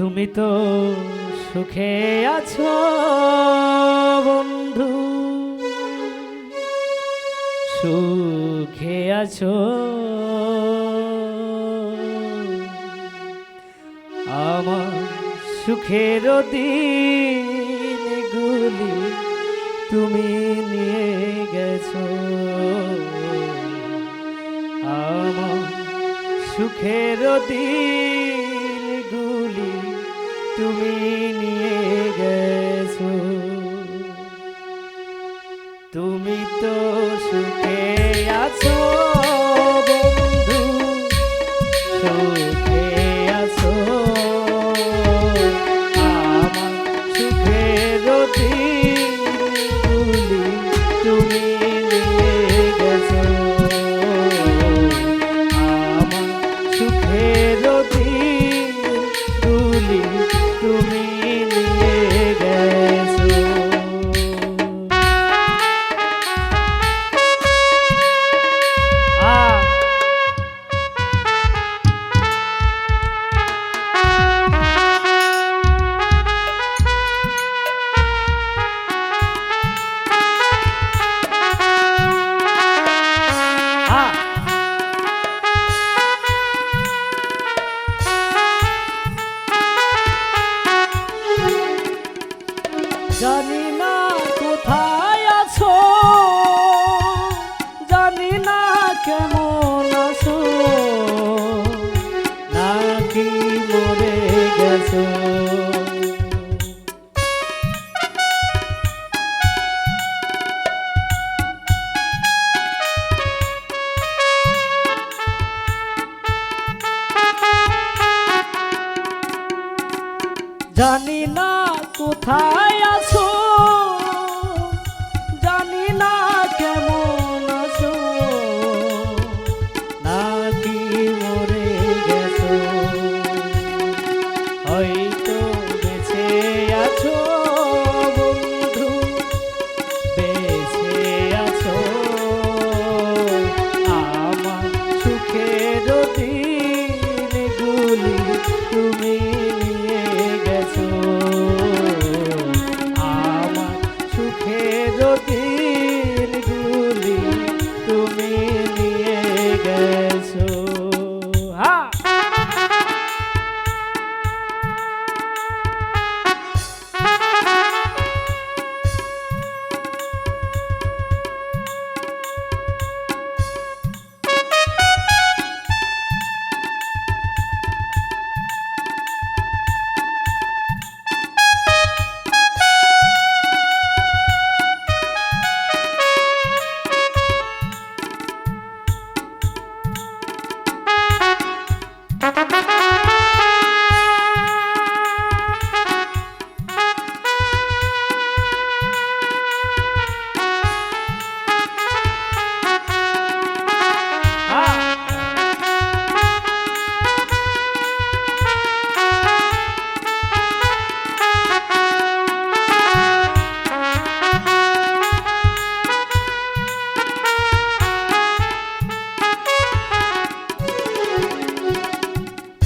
তুমি তো সুখে আছো, বন্ধু। সুখে আছো। আমার সুখের দিনগুলি তুমি নিয়ে গেছো। আমার সুখের দিনগুলি তুমি নিয়ে গেছো। তুমি তো সুখে আছো।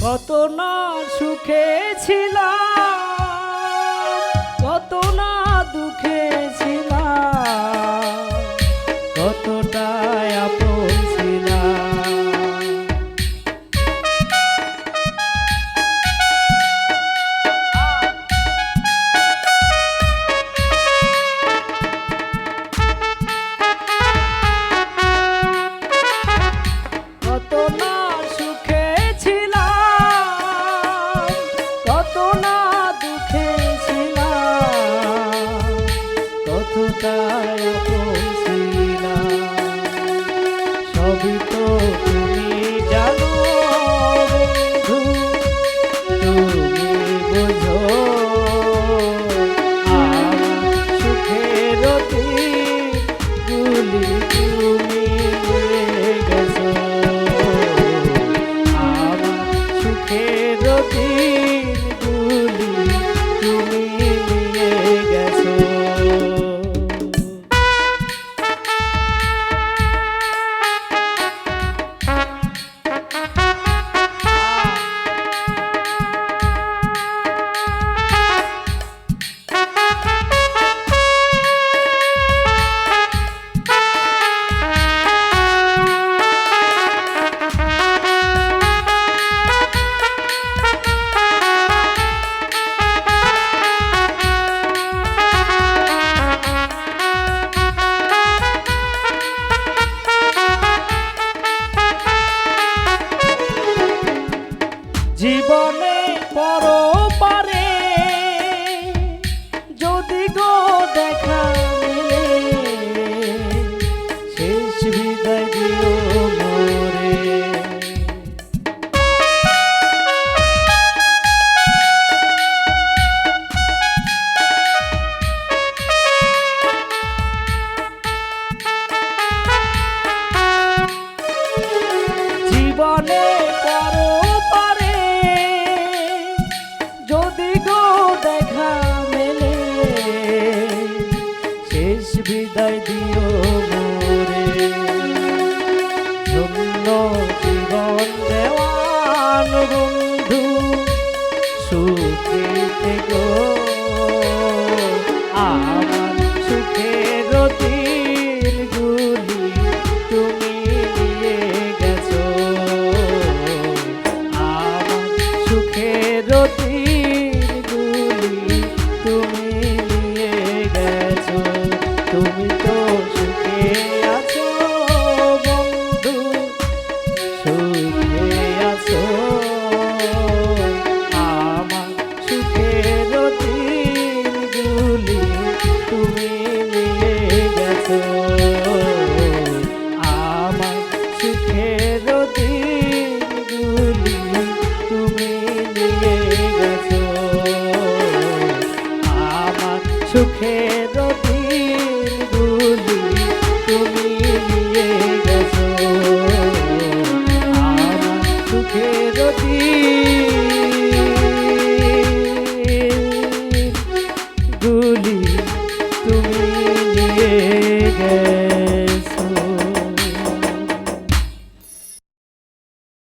কত না সুখে ছিলাম। সবই তো তুমি। বিদায় দিও মোরে। ধন্য জীবন দেওয়ান বন্ধু সুখে থেকো। মিলে গেছো। আমার সুখের দিনগুলি তুমি নিয়ে গেছো আমার সুখে দিন